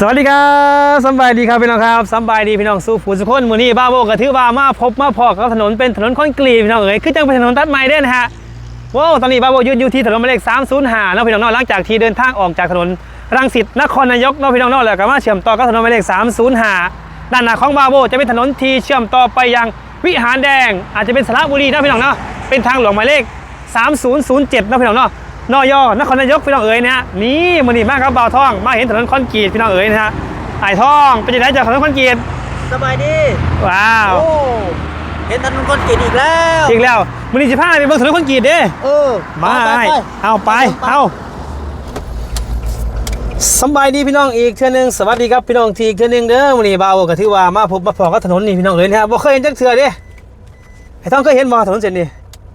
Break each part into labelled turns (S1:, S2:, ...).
S1: สวัสดีครับสบายดีครับพี่น้องครับสบายดีพี่น้องสู้ผู้สุขคนมือนี้บ้าโบกระทือว่ามาพบมาพอกับถนนเป็นถนนคอนกรีตพี่น้องเอ๋ยคือจังเป็นถนนตัดใหม่เด้นะฮะว้าวตอนนี้บ้าโบยืนอยู่ที่ถนนหมายเลข305เนาะพี่น้องเนาะหลังจากที่เดินทางออกจากถนนรังสิตนครนายกเนาะพี่น้องเนาะแล้วก็มาเชื่อมต่อกับถนนหมายเลข305ด้านหน้าของบ้าโบจะเป็นถนนที่เชื่อมต่อไปยังวิหารแดง อาจจะเป็นสระบุรีเนาะพี่น้องเนาะเป็นทางหลวงหมายเลข3007เนาะพี่น้องเนาะ นอยนครนายกพี่น้องเอ๋ยนะฮะนี่มือนี้มากครับบ่าวทอง มาเห็นถนนคอนกรีตพี่น้องเอ๋ยนะฮะไอ้ทองเป็นยังไงจากถนนคอนกรีต
S2: สบายดี
S1: ว้าว
S2: โอ้เห็นถนนคอนกรีตอีกแล้ว
S1: จริงแล้วมือนี้จะพาไปเบิ่งถนนคอนกรีตเด้
S2: เออ
S1: มา
S2: ไป
S1: ไอ้
S2: ไป
S1: เอาไปเอาสำบายดีพี่น้องอีกเทื่อหนึงสวัสดีครับพี่น้องทีอีกเทื่อหนึงเด้อวันนี้บ่าวก็ถือว่ามาพบมาพอกับถนนนี่พี่น้องเอ๋ยนะฮะบ่เคยเห็นจักเทื่อเด้ไอ้ทองเคยเห็นบ่ถนนเส้นนี้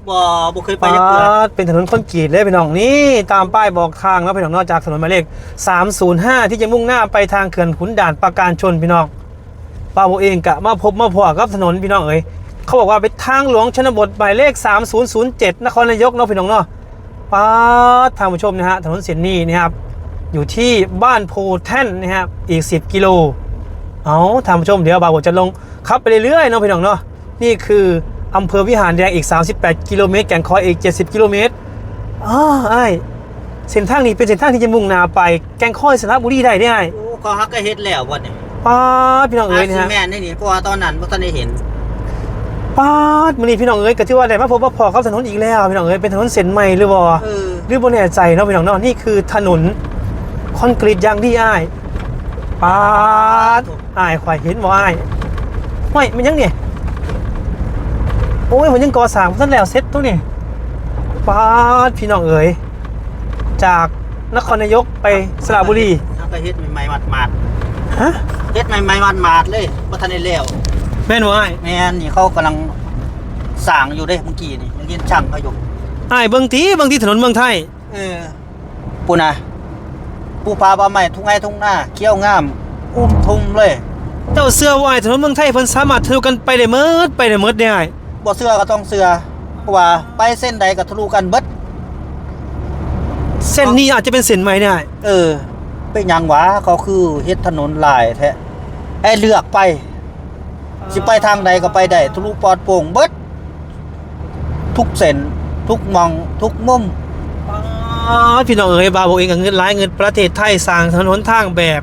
S2: บ่บ่เคยไปยักเกือ
S1: ปาดเป็นถนนคอนกรีตเลยพี่น้องนี่ตามป้ายบอกทางแล้วพี่น้องนอกจากถนนหมายเลข 305 ที่จะมุ่งหน้าไปทางเขื่อนขุนด่านปราการชนพี่น้องป้าโบเองกะมาพบมาพอกับถนนพี่น้องเอ๋ยเขาบอกว่าเป็นทางหลวงชนบทหมายเลข 3007 นครนายกเนาะพี่น้องเนาะป้าดทางผู้ชมนะฮะถนนเส้นนี้นะครับอยู่ที่บ้านโพแท่นนะครับอีก 10 กิโลเอาทางผู้ชมเดี๋ยวบ่าวจะลงขับไปเรื่อยๆเนาะพี่น้องเนาะนี่คือ อำเภอวิหารแดงอีก 38 กิโลเมตร แก่งคอยอีก 70 กิโลเมตรอ๋อไอ้ายเส้นทางนี้เป็นเส้นทางที่จะมุ่งหน้าไป แก่งคอยสระบุรีได้เนี่ยไอ้
S2: โอ้เขาฮักก็เฮ็ดแล้ววันนี้
S1: ป้าดพี่น้องเอ๋ยนะ
S2: อา
S1: ฮะ
S2: ซีแมนนี่นี่เพราะว่าตอนนั้นบ่ทันได้เห็น
S1: ป้าดมันนี่พี่น้องเอ๋ยก็ที่ว่าได้มาพบว่าพอครับถนนอีกแล้วพี่น้องเอ๋ยเป็นถนนเส้นใหม่หรือบ่
S2: เออ
S1: หรือบ่แน่ใจเนาะพี่น้องเนาะนี่คือถนนคอนกรีตอย่างดีอ้ายป้าดอ้ายข่อยเห็นบ่อ้ายไม่มันยังเนี่ย โอ้ยมันยังก่อสร้างบ่ทันแล้วเสร็จตัวนี่ป้าดพี่น้องเอ๋ยจากนครนายกไปสระบุรี
S2: ฮักก็เฮ็ดใหม่ๆหมาด
S1: ฮะ
S2: ๆเฮ็ดใหม่ๆหมาดๆเลยบ่ทันได้แล้ว
S1: แม่นบ่อ้าย
S2: แม่นนี่เขากำลังสร้างอยู่เด้เมื่อกี้นี่ยังเรียนช่างเขาอยู่
S1: อ้ายเบิ่งทีเบิ่งทีถนนเมืองไทย
S2: เออปูนะปูพาบาใหม่ทุ่งไห้ทุ่งหน้าเขี้ยวงาม อุ้มทุ่มเลย
S1: เจ้าเสื้อว่าอ้ายถนนเมืองไทยเพิ่นสามารถทะลุกันไปได้เมิดไปได้เมิดได้อ้าย
S2: บ่เสื้อก็ต้องเสื้อเพราะว่าไปเส้นใดก็ทะลุกันเบิด
S1: เส้นนี้อาจจะเป็นเส้นใหม่ได้อ้าย
S2: เออ เป็นหยังวะเขาคือเฮ็ดถนนหลายแท้ไอ้เลือกไป สิไปทางใดก็ไปได้ทะลุปลอดโปร่งเบิดทุกเส้นทุกหมองทุกมุม
S1: อ๋อพี่น้องเอ๋ยบาโบเองกับเงินหลายเงินประเทศไทยสร้างถนนทางแบบ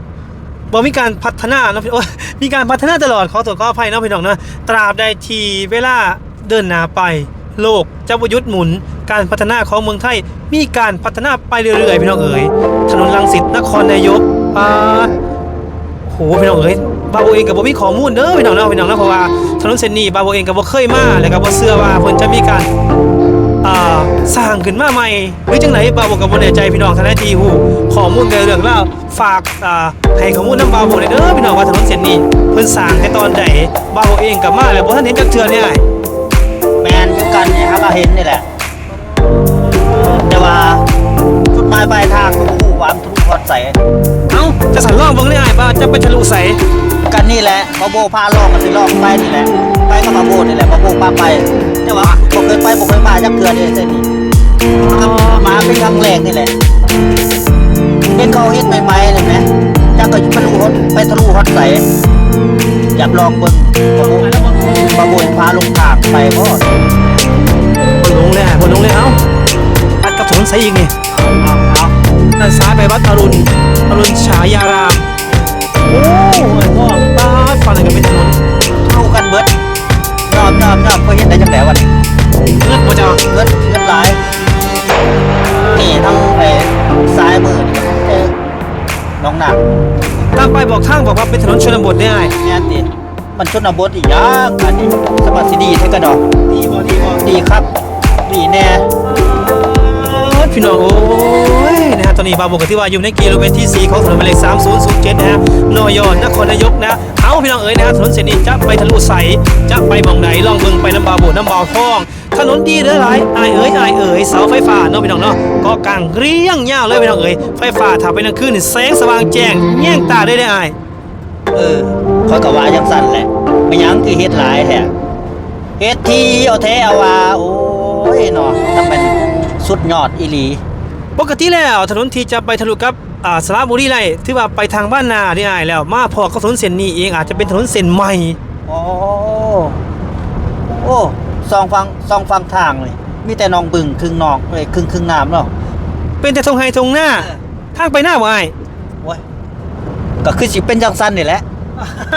S1: บ่มีการพัฒนาเนาะพี่โอ้ยมีการพัฒนาตลอดขอตัวขออภัยเนาะพี่น้องนะตราบใดที่เวลา เดินหน้าไป โลกจะประยุทธ์หมุน การพัฒนาของเมืองไทย มีการพัฒนาไปเรื่อยๆพี่น้องเอ๋ยถนนรังสิตนครนายกปาโหพี่น้องเอ๋ยบาโบเองกับบ่มีข้อมูลเด้อพี่น้องเนาะพี่น้องเนาะเพราะว่าถนนเส้นนี้บาโบเองกับบ่เคยมาแล้วก็บ่เชื่อว่าเพิ่นจะมีการอ่าสร้างขึ้นมาใหม่หรือจังไหนบาวบกับบนใจพี่น้องทางด้านทีหูข้อมูลในเรื่องเล่าวฝากอ่าให้ข้อมูลน้ำบาวบเลยเด้อพี่น้องว่าถนนเส้นนี้เพิ่นสร้างในตอนใดบาวเองกับมาแล้วบ่ทันเห็นจักเทื่อเนี่ย
S2: คือกันเนี่ยครับเราเห็นนี่แหละ แต่ว่าจุดหมายปลายทางก็บ่ฮู้ว่ามันทะลุพอดใส
S1: เอ้าจะสั่นลองเบิ่งได้อ้ายว่าจะไปทะลุใส
S2: กันนี่แหละบาโบพาลองกันสิลองไปนี่แหละ ไปกับบาโบนี่แหละบาโบพาไป แต่ว่าบ่เคยไปบ่เคยมาจักเทื่อเด้เส้นนี้มาเป็นครั้งแรกนี่แหละเห็นเขาเฮ็ดใหม่ๆเลยไหมจักก็ไปทะลุฮอดไปทะลุฮอดใสอยากลองเบิ่งบาโบบาโบพาลงทางไปบ่
S1: บ่ลง เลยอ้ายบ่ลงเลยเอ้าอัดกับถนนใสอีกนี่
S2: เอาเอา
S1: ด้านซ้ายไปวัดอรุณอรุณฉายาราม โอ้ไอ้พ่อป้าดฟังอะไรกันเป็นถนน
S2: ทะลุกันเบิดยอมยอมยอมก็เฮ็ดได้จังได๋วะนี่
S1: เลือดบ่จ้า
S2: เงินเงินหลายนี่ทั้งไอ้ซ้ายมือนี่ก็เจอน้องหนัก
S1: ตามไปายบอกทางบอกว่าเป็นถนนชนบทได้อ้าย
S2: แม่นติมันชนบทอีกอย่างอันนี้สมัครสิดีเท่ากระดอก
S1: ดีบ่ดีบ่
S2: ดีครับ ดีแน่
S1: พี่น้องโอ้ยนะฮะตอนนี้บาโบกที่ว่าอยู่ในกิโลเมตรที่ 4 ของถนนหมายเลข3007นะฮะนอยอนนครนายกนะเอาพี่น้องเอ๋ยนะฮะถนนเส้นนี้จะไปทะลุใสจะไปมองไหนลองเบิ่งไปน้ำบาโบน้ำบาวทองถนนดีเด้อหลายอายเอ๋ยอายเอ๋ยเสาไฟฟ้าเนาะพี่น้องเนาะก็กลางเรียงยาวเลยพี่น้องเอ๋ยไฟฟ้าถ้าไปกลางคืนนี่แสงสว่างแจ้งแย่งตาได้ได้อาย
S2: เออคอยกว่าจังสั่นแหละไม่ยังคือเฮ็ดหลายแท้เฮ็ดทีเอาแท้เอาว่าโอ้ ยเนาะถ้าเป็นสุดยอดอีหลี
S1: ปกติแล้วถนนที่จะไปทะลุกับอ่าสระบุรีไรที่ว่าไปทางบ้านนาที่อ้ายแล้ว มาพอกับถนนเส้นนี้เองอาจจะเป็นถนนเส้นใหม่
S2: โอ้โอ้สองฟังสองฟังทางเลย มีแต่หนองบึงครึ่งหนองเอ้ยครึ่งครึ่งน้ำเนาะ
S1: เป็นแต่ทงไฮทงหน้า ทางไปหน้าบ่อ้าย
S2: โอ้ยก็คือสิเป็นจังสันนี่แหละ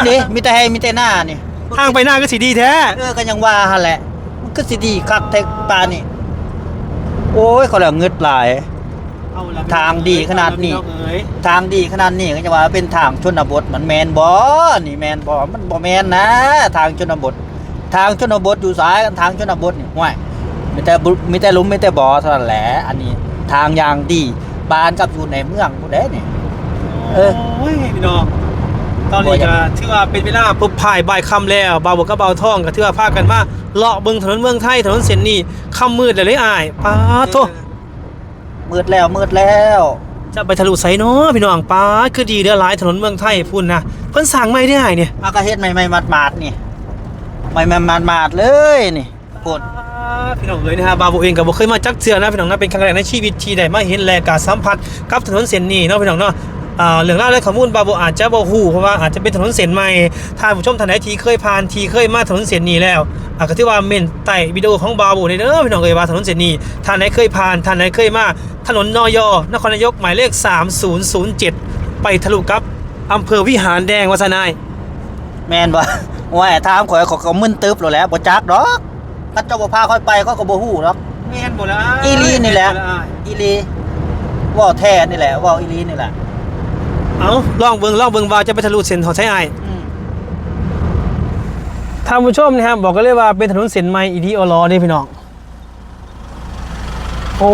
S2: นี่มีแต่ให้มีแต่หน้านี่
S1: ทางไปหน้าก็สิดีแท้
S2: เออก็ยังว่าหั่นแหละมัน ก็สิดีคักแท้ปานนี่โอ้ยเขาแล้วเงึดหลายทางดีขนาดนี้ทางดีขนาดนี้ก็จะว่าเป็นทางชนบทมันแมนบ่นี่แมนบ่มันบ่แมนนะ ทางชนบท ทางชนบทอยู่ซ้ายกันทางชนบทนี่ห่วยมีแต่บุมีแต่หลุมมีแต่บ่อเท่านั้นแหละอันนี้ทางอย่างดีบานกับอยู่ในเมืองผู้ใดนี่ เออ
S1: โอ้ยพี่น้อง ตอนนี้ก็ถือว่าเป็นเวลาปุ๊บผ่ายบ่ายค่ำแล้วบ่าวบกกับบ่าวท่องก็ถือว่าพากันมาเลาะเบิ่งถนนเมืองไทยถนนเส้นนี้ค่ำมืดแล้วเลยอ้ายป้าดโท
S2: มืดแล้วมืดแล้ว
S1: จะไปทะลุไสเนาะพี่น้องป้าดคือดีเด้อหลายถนนเมืองไทยพุ่นนะเพิ่นสร้างใหม่ได้อ้ายเนี่ย
S2: อากาเฮ็ดใหม่ๆมาดๆนี่ใหม่ๆมาดๆเลยนี่พูด
S1: พี่น้องเอ๋ยนะฮะบาโบเองก็บ่เคยมาจักเทื่อนะพี่น้องนะเป็นครั้งแรกในชีวิตที่ได้มาเห็นและการสัมผัสกับถนนเส้นนี้เนาะพี่น้องเนาะอ่า เรื่องราวและข้อมูลบาโบอาจจะบ่ฮู้เพราะว่าอาจจะเป็นถนนเส้นใหม่ถ้าผู้ชมท่านใดที่เคยผ่านที่เคยมาถนนเส้นนี้แล้วอาก็ถือว่าเม่นใต้วิดีโอของบาโบเด้อพี่น้องเอ๋ยว่าถนนเส้นนี้ท่านไหนเคยผ่านท่านไหนเคยมาถนนนอยนครนายกหมายเลข 3007 ไปทะลุกับอำเภอวิหารแดงวัฒนาย
S2: แม่นบ่ว่าถามข่อยเขาก็มึนตึบแล้วแหละบ่จักดอกคันเจ้าบ่พาข่อยไปเขาก็บ่ฮู้ดอก
S1: แม่นบ่ล่ะ
S2: อีลีนี่แหละอีหลีเว้าแท้นี่แหละเว้าอีหลีนี่แหละ
S1: เอาลองเบิ่งลองเบิ่งว่าจะไปทะลุเส้นของใช้อ้าย
S2: อืม
S1: ท่านผู้ชมนะครับบอกกันเลยว่าเป็นถนนเส้นใหม่อีดีออลอนี่พี่น้อง โอ้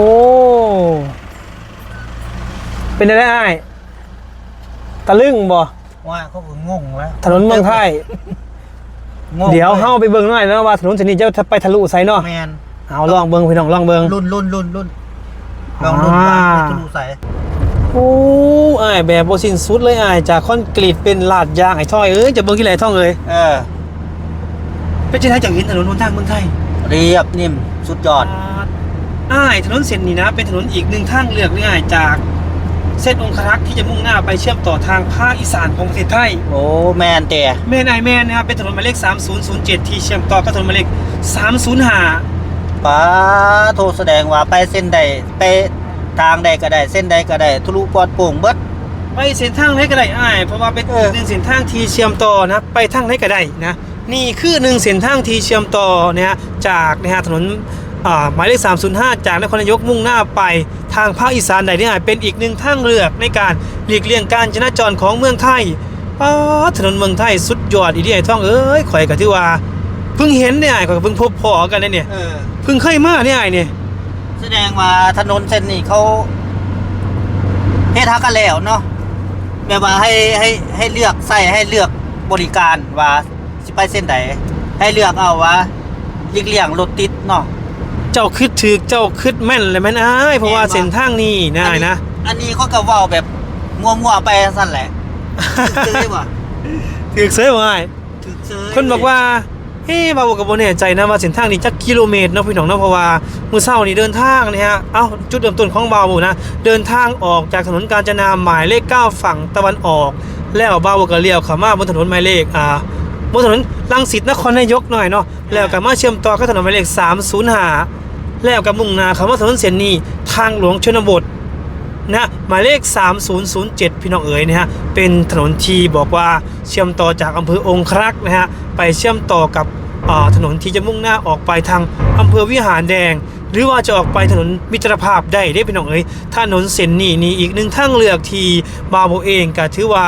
S1: เป็นอะไรอ้ายตะลึงบ่
S2: ว่าเขาก็งงแล้ว
S1: ถนนเมืองไทย
S2: งง
S1: เดี๋ยวเฮาไปเบิ่งหน่อยนะว่าถนนเส้นนี้จะไปทะลุไสเนาะ
S2: แม่น
S1: เอาลองเบิ่งพี่น้องลองเบิ่ง
S2: รุ่นรุ่นรุ่นรุ่นลองรุ่น
S1: อ่า
S2: ว่าจะรู้ใส่
S1: โอ้อ้ายแบบบ่สิ้นสุดเลยอ้ายจากคอนกรีตเป็นลาดยางไอ้ท่อยเอ้ยจะเบิ่งที่ไหนท่องเอ้ย
S2: เออ
S1: เป็นจังไดจังเห็นถนนหนทางเมืองไทย
S2: เรียบนิ่มสุดยอด
S1: อ้ายถนนเส้นนี้นะ เป็นถนนอีกหนึ่งทางเลือกเลยอ้ายจากเส้นองครักษ์ที่จะมุ่งหน้าไปเชื่อมต่อทางภาคอีสานของประเทศไทย
S2: โอ้ แม่นแต่
S1: เมนไอแมนนะครับ เป็นถนนหมายเลข 3007 ที่เชื่อมต่อกับถนนหมายเลข 305
S2: ป้าโทรแสดงว่าไปเส้นใดไป ทางใดก็ได้เส้นใดก็ได้ทะลุปลอดโปร่งเบิด
S1: ไปเส้นทางไหนก็ได้อ้ายเพราะว่าเป็น
S2: เอ
S1: อี
S2: อ
S1: กหนึ่งเส้นทางที่เชื่อมต่อนะไปทางไหนก็ได้นะนี่คือหนึ่งเส้นทางที่เชื่อมต่อนะฮะจากนะฮะถนนอ่าหมายเลข 305 จากนครนายกมุ่งหน้าไปทางภาคอีสานใดนี่อาจเป็นอีกหนึ่งทางเลือกในการหลีกเลี่ยงการจราจรของเมืองไทยป้าดถนนเมืองไทยสุดยอดอีเดียไอ้ท่องเอ้ยข่อยก็ถือว่าเพิ่งเห็นเนี่ยอ้ายข่อยก็เพิ่งพบพอกันเนี่ย
S2: เออ
S1: เพิ่งเคยมาเนี่ยไอ้เนี่ย
S2: แสดงว่าถนนเส้นนี้เขาเฮ็ดฮักกันแล้วเนาะแบบว่าให้ให้ให้เลือกใส่ให้เลือกบริการว่าสิไปเส้นใดให้เลือกเอาว่าหลีกเลี่ยงรถติดเนาะ
S1: เจ้าคิดถึกเจ้าคิดแม่นเลยแม่นอ้ายเพราะว่าเส้นทางนี้นะอ้ายนะ
S2: อันนี้เขาก็เว้าแบบงัวๆไปสั่นแหละถึกเซยบ่
S1: ถึกเสยบ่อ้าย
S2: ถึกเซย
S1: คนบอกว่า เฮ้บาวกับโบแน่ใจนะว่าเส้นทางนี้จักกิโลเมตรเนาะพี่น้องเนาะเพราะว่ามื้อเช้านี่เดินทางนี่ฮะเอ้าจุดเริ่มต้นของบาวนะเดินทางออกจากถนนกาญจนาหมายเลข 9 ฝั่งตะวันออก แล้วบาวก็เลี้ยวเข้ามาบนถนนหมายเลขอ่าบนถนนรังสิตนครนายกหน่อยเนาะแล้วก็มาเชื่อมต่อกับถนนหมายเลข305แล้วก็มุ่งหน้าเข้ามาถนนเส้นนี้ทางหลวงชนบท นะหมายเลข 3007 พี่น้องเอ๋ยนะฮะเป็นถนนที่บอกว่าเชื่อมต่อจากอำเภอองครักษ์นะฮะไปเชื่อมต่อกับอ่าถนนที่จะมุ่งหน้าออกไปทางอำเภอวิหารแดง หรือว่าจะออกไปถนนมิตรภาพได้ได้พี่น้องเอ๋ยถนนเส้นนี้นี่อีกหนึ่งทางเลือกที่บาวโบเองก็ถือว่า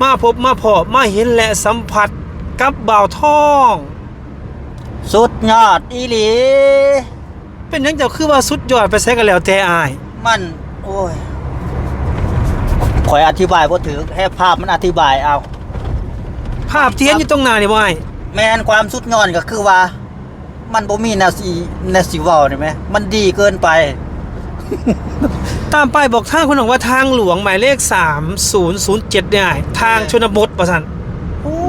S1: มาพบมาพอมาเห็นและสัมผัสกับบ่าวทอง
S2: สุดยอดอีหลี
S1: เป็นหยังเจ้าคือว่าสุดยอดไปใช้กันแล้วแต่อาย
S2: มัน โอ้ยข่อยอธิบายบ่ถึงให้ภาพมันอธิบายเอา
S1: ภาพที่เห็นอยู่ตรงหน้านี่บ่อ้าย
S2: แมนความสุดยอดก็คือว่า มันบ่มีแนวสีแนวสีเว้าได้ไหมมันดีเกินไป
S1: ตามป้ายบอกทางคุณบอกว่าทางหลวงหมายเลข 3007เนี่ยทางชนบทประสัน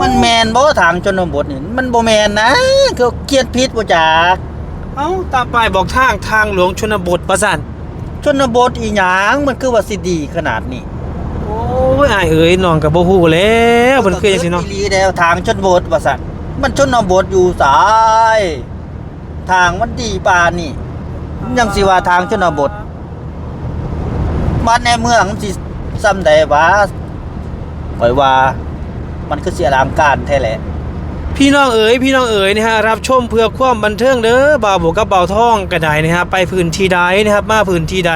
S2: มันแมนบ่ทางชนบทนี่มันบ่แมนนะคือเกียรติพิษบ่จัก
S1: เอ้าตามป้ายบอกทางทางหลวงชนบทประสัน
S2: ชนบทอีหยังมันคือว่าสิดีขนาดนี้
S1: โอ้ยอายเอ๋ยน้องกับบ่ฮู้แล้วเพิ่นคือจังซี่เนาะ
S2: อีหลีแล้วทางชนบทว่าซั่นมันชนบทอยู่สาย ทางมันดีปานนี่ยังสิว่าทางชนบทบ้านในเมืองมันสิซ้ำใดวะข่อยว่า มันคือสิอลังการแท้แหละ
S1: พี่น้องเอ๋ยพี่น้องเอ๋ยนะฮะรับชมเพื่อความบันเทิงเด้อบ่าวบวกกับบ่าวท่องก็ไดนะฮะไปพื้นที่ใดนะครับมาพื้นที่ใด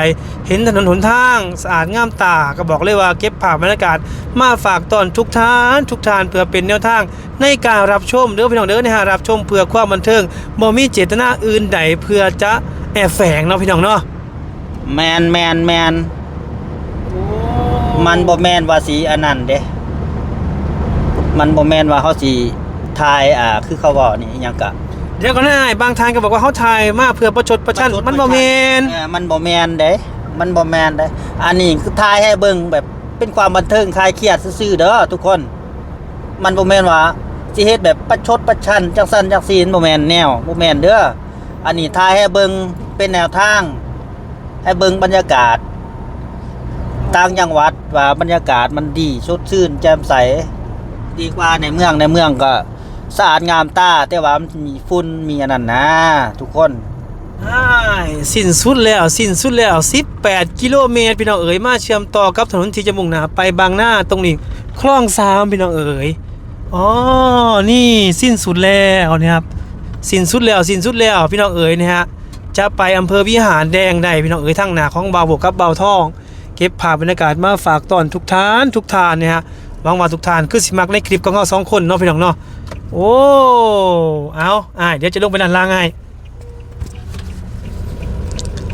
S1: เห็นถนนหนทางสะอาดงามตาก็บอกเลยว่าเก็บภาพบรรยากาศมาฝากตอนทุกท่านทุกท่านเพื่อเป็นแนวทาง ในการรับชมเด้อพี่น้องเด้อนะฮะรับชมเพื่อความบันเทิงบ่มีเจตนาอื่นใดเพื่อจะแอบแฝงเนาะพี่น้องเนาะ
S2: แมนแมนแมนมันบ่แมนว่าสีอันนั้นเด้มันบ่แมนว่าเขาสิ ทายอ่าคือเขาบอกนี่อิหยังกะ
S1: เดี๋ยวก็น่ายบางทางก็บอกว่าเขาถ่ายมาเพื่อประชดประชันมันบ่แมน
S2: เออมันบ่แมนเด้ มันบ่แมนเด้ อันนี้คือทายให้เบิ่งแบบเป็นความบันเทิงคลายเครียดซื่อๆเด้อทุกคน มันบ่แม่นว่าสิเฮ็ดแบบประชดประชันจังซั่นจังซีนบ่แม่นแนวบ่แม่นเด้ออันนี้ทายให้เบิ่งเป็นแนวทาง ให้เบิ่งบรรยากาศต่างจังหวัดว่าบรรยากาศมันดีสดชื่นแจ่มใส ดีกว่าในเมืองในเมืองก็ สะอาดงามตาแต่ว่ามันมีฝุ่นมีอันนั้นนะทุกคน
S1: อ้ายสิ้นสุดแล้วสิ้นสุดแล้ว18กิโลเมตรพี่น้องเอ๋ยมาเชื่อมต่อกับถนนที่จะมุ่งหน้าไปบางหน้าตรงนี้คลองสามพี่น้องเอ๋ยอ๋อนี่สิ้นสุดแล้วนะครับสิ้นสุดแล้วสิ้นสุดแล้วพี่น้องเอ๋ยนะฮะจะไปอำเภอวิหารแดงได้พี่น้องเอ๋ยทางหน้าของบาวบกกับบาวทอง เก็บภาพบรรยากาศมาฝากตอนทุกท่านทุกท่านนะฮะ หวังว่าทุกท่านคือสิมักในคลิปของเราสองคนเนาะพี่น้องเนาะโอ้เอาอ่าเดี๋ยวจะลงไปด้านล่างไง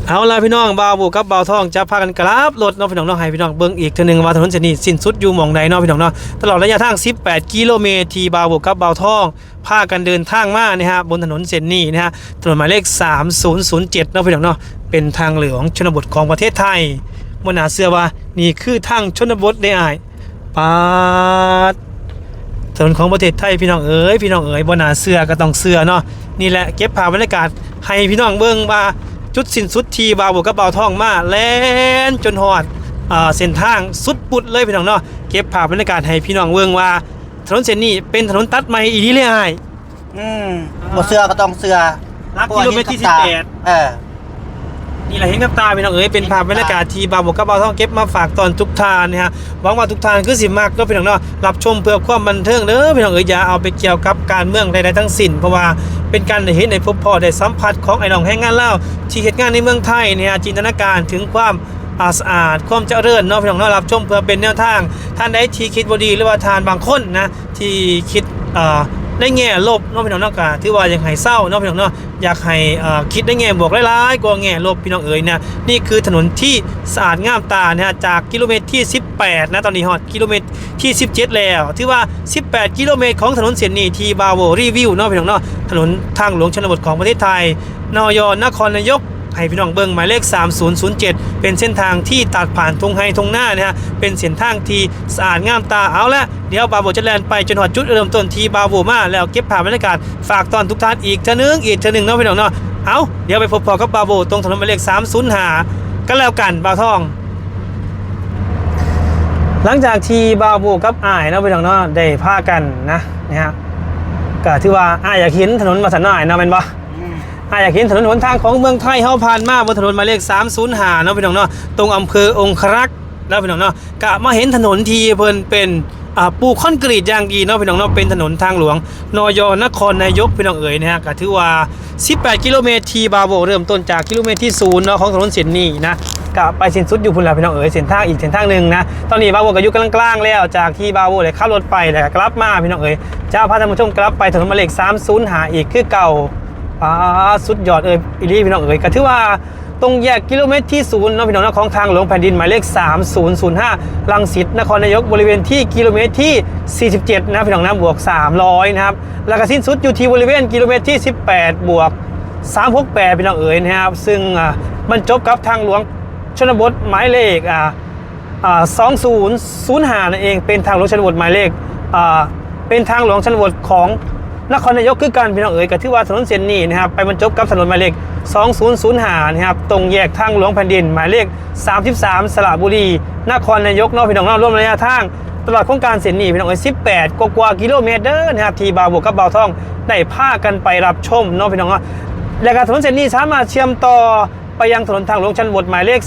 S1: เอาล่ะพี่น้องบ่าวบุกกับบ่าวทองจะพากันกราบรถเนาะพี่น้องเนาะให้พี่น้องเบิ่งอีกเทีนึงว่าถนนเส้นนี้สิ้นสุดอยู่หม่องใดเนาะพี่น้องเนาะตลอดระยะทาง 18 กิโลเมตรที่บ่าวบุกกับบ่าวทองพากันเดินทางมานะฮะบนถนนเส้นนี้นะฮะถนนหมายเลข 3007เนาะพี่น้องเนาะเป็นทางหลวงชนบทของประเทศไทยบ่น่าเชื่อว่านี่คือทางชนบทได้อ้าย ปาดถนนของประเทศไทยพี่น้องเอ๋ยพี่น้องเอ๋ยบนาเสือก็ต้องเสือเนาะนี่แหละเก็บภาพบรรยากาศให้พี่น้องเบิ่งว่าจุดสิ้นสุดทีบาวบวกกับบ่าวทองมาแล่นจนหอดอ่าเส้นทางสุดปุดเลยพี่น้องเนาะเก็บภาพบรรยากาศให้พี่น้องเบิ่งว่าถนนเส้นนี้เป็นถนนตัดใหม่อีดีเลยอ้าย
S2: อืมบ่เสื้อก็ต้องเสื้อ
S1: หลักกิโลเมตรที่
S2: พาะว่าเห็นกับตา
S1: 18
S2: เออ
S1: นี่แหละเห็นกับตาพี่น้องเอ๋ยเป็นภาพบรรยากาศที่บาวบวกกับบ่าวทองเก็บมาฝากตอนทุกทานนะฮะหวังว่าทุกทานคือสิมากก็พี่น้องเนาะรับชมเพื่อความบันเทิงเด้อพี่น้องเอ๋ยอย่าเอาไปเกี่ยวกับการเมืองใดๆทั้งสิ้นเพราะว่าเป็นการได้เห็นในพบพ่อได้สัมผัสของไอ้น้องแห่งงานเล่าที่เหตุงานในเมืองไทยเนี่ยจินตนาการถึงความอาสะอาดความเจริญเนาะพี่น้องเนาะรับชมเพื่อเป็นแนวทางท่านใดที่คิดบ่ดีหรือว่าทานบางคนนะที่คิดเอ่อ ในแง่ลบน้องพี่น้องเนอกกาถือว่ายังให้เศร้าน้องพี่น้องเนาะอยากให้คิดในแง่บวกหลายๆกว่าแง่ลบพี่น้องเอ๋ยนะนี่คือถนนที่สะอาดงามตานะฮะจากกิโลเมตรที่ 18 นะตอนนี้ฮอดกิโลเมตรที่ 17 แล้วถือว่า 18 กิโลเมตรของถนนเส้นนี้ที่บาโวรีวิวเนาะพี่น้องเนาะถนนทางหลวงชนบทของประเทศไทยนอยนครนายก ให้พี่น้องเบิ้งหมายเลข 3007 เป็นเส้นทางที่ตัดผ่านทงไฮทงหน้านะฮะเป็นเส้นทางที่สะอาดงามตาเอาละเดี๋ยวบาโบจะแลนไปจนหอดจุดเริ่มต้นที่บาโบมาแล้วเก็บภาพบรรยากาศฝากตอนทุกท่านอีกเทอนึงอีกเทอนึงเนาะพี่น้องเนาะเอาเดี๋ยวไปพบพอกับบาโบตรงถนนหมายเลข 305ก็แล้วกันบาทองหลังจากที่บาโบกับอ้ายเนาะพี่น้องเนาะได้พากันนะนะฮะก็ถือว่าอ้ายอยากเห็นถนนมาสันหน่อยเนาะแม่นบ่
S2: ม
S1: อ่าอยากเห็นถนนหนทางของเมืองไทยเฮาผ่านมาบนถนนหมายเลข 305เนาะพี่น้องเนาะตรงอำเภอองครักษ์แล้วพี่น้องเนาะกะมาเห็นถนนทีเพิ่นเป็นปูคอนกรีตอย่างดีเนาะพี่น้องเนาะเป็นถนนทางหลวงนอยนครนายกพี่น้องเอ๋ยนะฮะก็ถือว่า 18 กิโลเมตรทีบาโบเริ่มต้นจากกิโลเมตรที่ศูนย์เนาะของถนนเส้นนี้นะกะไปสิ้นสุดอยู่พุ่นล้วพี่น้องเอ๋ยเส้นทางอีกเส้นทางหนึ่งนะตอนนี้บาโบก็อยู่กลางๆแล้วจากที่บาโบเลยขับรถไปแล้วกลับมาพี่น้องเอ๋ยเจะพาท่านผู้ชมกลับไปถนนหมายเลข305อีกคือเก่า อ่าสุดยอดเอ่ยอีลี่พี่น้องเอ่ยก็ถือว่าตรงแยกกิโลเมตรที่ศูนย์เนาะพี่น้องนาะของทางหลวงแผ่นดินหมายเลข 3005 ลังสิตนครนายกบริเวณที่กิโลเมตรที่ 47 นะพี่น้องนะบวก 300 นะครับ แล้วก็สิ้นสุดอยู่ที่บริเวณกิโลเมตรที่ 18 บวก 368 พี่น้องเอ๋ยนะครับ ซึ่งอ่าบรรจบกับทางหลวงชนบทหมายเลขอ่าอ่า2005นั่นเองเป็นทางหลวงชนบทหมายเลขอ่าเป็นทางหลวงชนบทของ นครนายกคือการพี่น้องเอ๋ยก็ถือว่าถนนเส้นนี้นะครับไปบรรจบกับถนนหมายเลข 2005นะครับตรงแยกทางหลวงแผ่นดิน หมายเลข 33 สระบุรี นครนายกเนาะพี่น้องเนาะร่วมระยะทางตลอดโครงการเส้นนี้พี่น้องเอ้ย18 กว่ากว่ากิโลเมตรเด้อนะครับที่บาวบวกกับบาวท่องได้พากันไปรับชมเนาะพี่น้องเนาะและการถนนเส้นนี้สามารถเชื่อมต่อไปยังถนนทางหลวงชันบทหมายเลข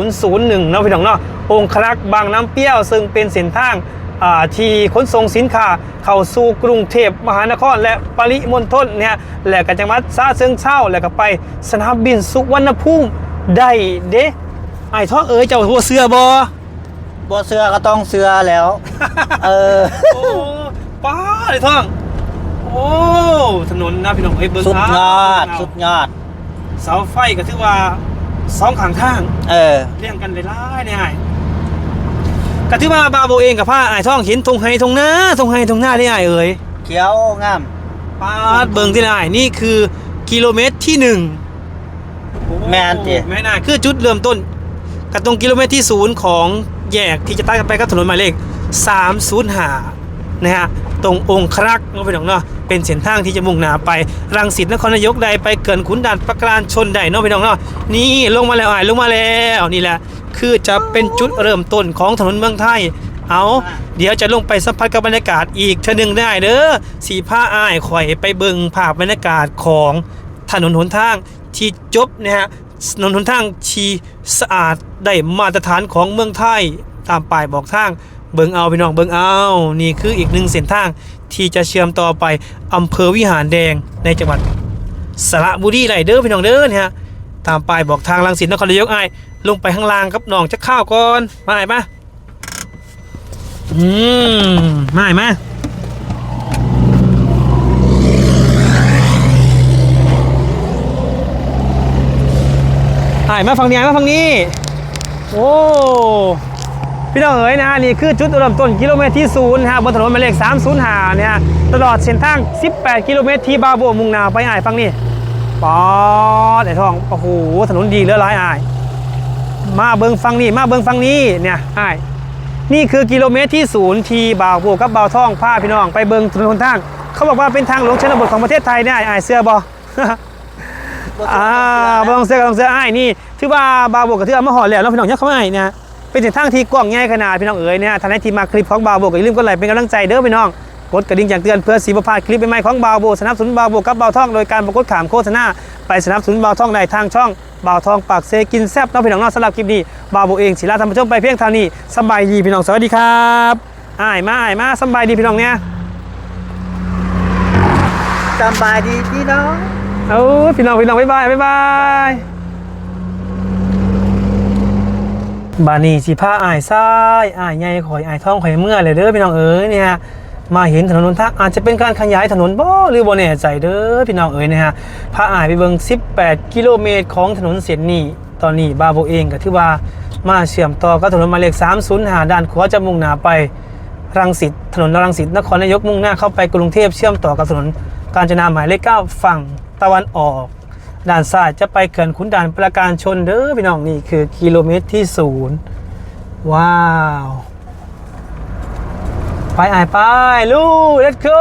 S1: 3001เนาะพี่น้องเนาะองครักษ์บางน้ำเปรี้ยวซึ่งเป็นเส้นทาง ที่ขนส่งสินค้าเข้าสู่กรุงเทพมหานคร และปริมณฑลเนี่ยและก็จังหวัดซาเชิงเทราแล้วก็ไปสนามบินสุวรรณภูมิได้เด้ไอ้ท้องเอ๋ยเจ้าหัวเสือบอ
S2: บ่เสือก็ต้องเสือแล้ว เออ
S1: โอ้ป้าเลยท่องโอ้ถนนนะพี่น้องเอ้ยเบิ้ง
S2: สุดยอด
S1: เา
S2: สุดยอด
S1: เสาไฟก็ถือว่าสองข้างทาง
S2: เออ
S1: เรียงกันเลยล่ายเนี่ย ก็ถือว่าบาโบเองกับผ้าไอ้ายท่องเห็นทงไฮทงหน้าทงไฮทงหน้าได้ไอ้ายเอ๋ย
S2: เขียวงาม
S1: ป้าดเบิ้งที่ได้นี่คือกิโลเมตรที่หนึ่ง
S2: แม่นติ
S1: แม่น่าคือจุดเริ่มต้นกับตรงกิโลเมตรที่ศูนย์ของแยกที่จะตัดกันไปกับถนนหมายเลข305นะฮะ ตรงองค์ครักษ์เนาะพี่น้องเนาะเป็นเส้นทางที่จะมุ่งหน้าไปรังสิตนครนายกใดไปเกินขุนด่านประการชนใดเนาะพี่น้องเนาะนี่ลงมาแล้วอ่ายลงมาแล้วนี่แหละคือจะเป็นจุดเริ่มต้นของถนนเมืองไทยเอาเดี๋ยวจะลงไปสัมผัสกับบรรยากาศอีกเทอหนึงได้เด้อสีผ้าอ้ายข่อยไปเบิ่งภาพบรรยากาศของถนนหนทางที่จบนะฮะถนนหนทางชีสะอาดได้มาตรฐานของเมืองไทยตามป้ายบอกทาง เบิงเอาพี่น้องเบิงเอานี่คืออีกหนึ่งเส้นทางที่จะเชื่อมต่อไปอำเภอวิหารแดงในจังหวัดสระบุรีไรเด้อพี่น้องเด้อเนี่ยตามป้ายบอกทางลังสิตนครนายกอ้ายลงไปข้างล่างกับน้องจะข้าวก่อนมาไหนมาอืมมาไหนมาไอ้มาฝั่งนี้ไอ้มาฝั่งนี้ โอ้ พี่น้องเอ๋ยนะฮะนี่คือจุดเริ่มต้นกิโลเมตรที่ศูนย์นะฮะบนถนนหมายเลข305เนี่ยตลอดเส้นทาง 18 กิโลเมตรที่บาโบมุ่งหน้าไปอ่ายฟังนี่ป๊อดไอ้ทองโอ้โหถนนดีเหลือหลายอายมาเบิงฟังนี่มาเบิงฟังนี่เนี่ยอายนี่คือกิโลเมตรที่ศูนย์ที่บาวโบกับบ่าวท่องพาพี่น้องไปเบิงถนนทาง เขาบอกว่าเป็นทางหลวงชนบทของประเทศไทยเนี่ยอ้ายอ้ายเสื้อบออ่าบองเสื้อก็ต้องเสื้ออ้ายนี่ถือว่าบาวโบกับที่เอามาห่อแล้วเนาะพี่น้องเนี่ยเขาไม่อ้เนี่ย เป็นเส้นทางที่กว้างใหญ่ขนาดพี่น้องเอ๋ยเนี่ยท่านใดที่มาคลิปของบาวโบก็อย่าลืมกดไลค์เป็นกำลังใจเด้อพี่น้องกดกระดิ่งแจ้งเตือนเพื่อสีประพลาดคลิปใหม่ๆของบาวโบสนับสนุนบาวโบกับบาวท่องโดยการประกดขามโฆษณาไปสนับสนุนบาวท่องได้ทางช่องบาวทองปากเซกินแซบเนาะพี่น้องเนาะสำหรับคลิปนี้บาวโบเองศิลาธรรมชมไปเพียงเท่านี้สบายดีพี่น้องสวัสดีครับอ้ายมาอ้ายมาสบายดีพี่น้องเนี่ย
S2: สำบายดีพี่น้อง
S1: เอาพี่น้องพี่น้องบ๊ายบายบ๊ายบาย บานีสิผ้าอายซ้ายอายใหญ่ข่อยอายท้องข่อยเมื่อเลยเด้อพี่น้องเอ๋ยเนี่ยมาเห็นถนนหนทางอาจจะเป็นการขยายถนนบ่หรือบ่แน่ใจเด้อพี่น้องเอ๋ยนะฮะพาอายไปเบิ่ง18 กิโลเมตรของถนนเส้นนี้ตอนนี้บาโบเองก็ถือว่ามาเชื่อมต่อกับถนนหมายเลข305ด้านขวาจะมุ่งหน้าไปรังสิตถนนรังสิตนครนายกมุ่งหน้าเข้าไปกรุงเทพเชื่อมต่อกับถนนกาญจนาหมายเลข9ฝั่งตะวันออก ด้านซ้ายจะไปเขื่อนขุนด่านประการชนเด้อพี่น้องนี่คือกิโลเมตรที่ศูนย์ว้าว ไปไอไป ลูก let's go